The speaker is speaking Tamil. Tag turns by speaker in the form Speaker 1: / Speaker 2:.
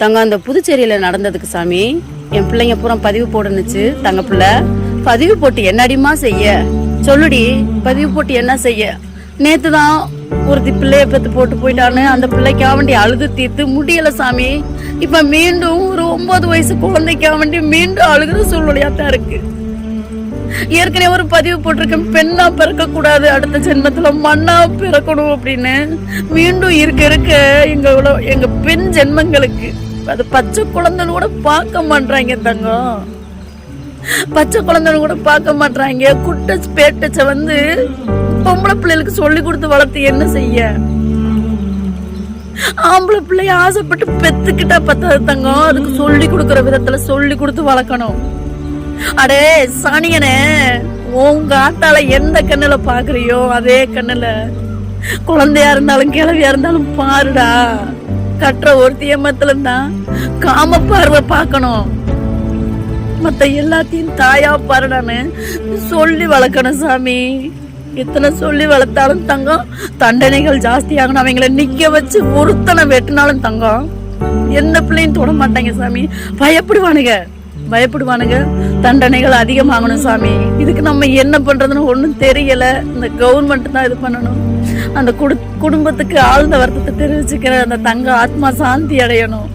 Speaker 1: தங்க அந்த புதுச்சேரியில் நடந்ததுக்கு சாமி என் பிள்ளைங்க பூரா பதிவு போடுனுச்சு தங்க பிள்ளை. பதிவு போட்டு என்னடிமா செய்ய? சொல்லுடி பதிவு போட்டு என்ன செய்ய? நேத்து தான் ஒருத்தி பிள்ளைய பத்து போட்டு போயிட்டான்னு அந்த பிள்ளைக்கா வேண்டி அழுது தீர்த்து முடியல சாமி. இப்ப மீண்டும் ஒரு ஒன்பது வயசு குழந்தைக்கா வேண்டி மீண்டும் அழுகிற சூழ்நிலையா தான் இருக்கு. ஏற்கனவே ஒரு பதிவு போட்டிருக்கேன். பெண்ணா பிறக்க கூடாது அடுத்த ஜென்மத்துல மண்ணா பிறக்கணும் அப்படின்னு. மீண்டும் இருக்க இருக்க எங்க எங்க பெண் ஜென்மங்களுக்கு அது பச்சை குழந்தைன்னு கூட பார்க்க மாட்றாங்க தங்கம் பச்சை குழந்தைன்னு கூட பார்க்க மாட்றாங்க. குட்ட பேட்டச்ச வந்து பொம்பளை பிள்ளைகளுக்கு சொல்லி கொடுத்து வளர்த்து என்ன செய்ய? ஆம்பளை பிள்ளைய ஆசைப்பட்டு பெத்துக்கிட்டா பத்தாது தங்கம் அதுக்கு சொல்லி கொடுக்குற விதத்துல சொல்லி கொடுத்து வளர்க்கணும். அடே சாணியனே உங்க ஆத்தால எந்த கண்ணுல பாக்குறியோ அதே கண்ணுல. குழந்தையா இருந்தாலும் கிழவியா இருந்தாலும் பாருடா. கட்டுற ஒருத்திய மத்திலம் தான் காம பார்வை பார்க்கணும். மத்த எல்லாத்தையும் தாயா பாருடான்னு சொல்லி வளர்க்கணும் சாமி. எத்தனை சொல்லி வளர்த்தாலும் தங்கம் தண்டனைகள் ஜாஸ்தியாகணும். அவங்கள நிக்க வச்சு ஒருத்தனை வெட்டினாலும் தங்கம். எந்த பிள்ளையும் தொட மாட்டாங்க சாமி. பயப்படுவானுங்க. பயப்படுவானுங்க. தண்டனைகள் அதிகமாகணும் சாமி. இதுக்கு நம்ம என்ன பண்றதுன்னு ஒண்ணும் தெரியல. இந்த கவர்மெண்ட் தான் இது பண்ணணும். அந்த குடு குடும்பத்துக்கு ஆழ்ந்த வருத்தத்தை தெரிவிச்சுக்கிற அந்த தங்க ஆத்மா சாந்தி அடையணும்.